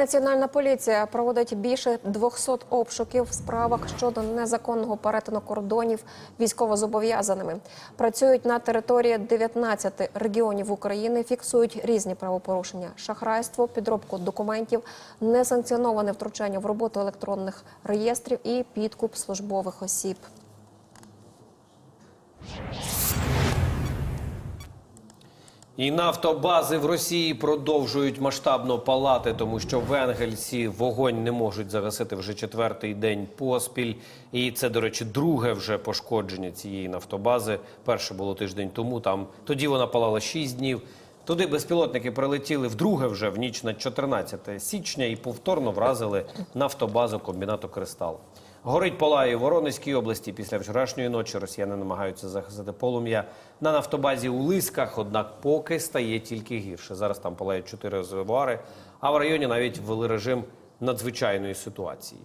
Національна поліція проводить більше 200 обшуків в справах щодо незаконного перетину кордонів військовозобов'язаними. Працюють на території 19 регіонів України, фіксують різні правопорушення: шахрайство, підробку документів, несанкціоноване втручання в роботу електронних реєстрів і підкуп службових осіб. І нафтобази в Росії продовжують масштабно палати, тому що в Енгельсі вогонь не можуть загасити вже четвертий день поспіль. І це, до речі, друге вже пошкодження цієї нафтобази. Перше було тиждень тому. Там тоді вона палала 6 днів. Туди безпілотники прилетіли вдруге вже в ніч на 14 січня і повторно вразили нафтобазу комбінату Кристал. Горить палає в Воронезькій області. Після вчорашньої ночі росіяни намагаються захистити полум'я на нафтобазі у Лисках, однак поки стає тільки гірше. Зараз там палають чотири резервуари, а в районі навіть ввели режим надзвичайної ситуації.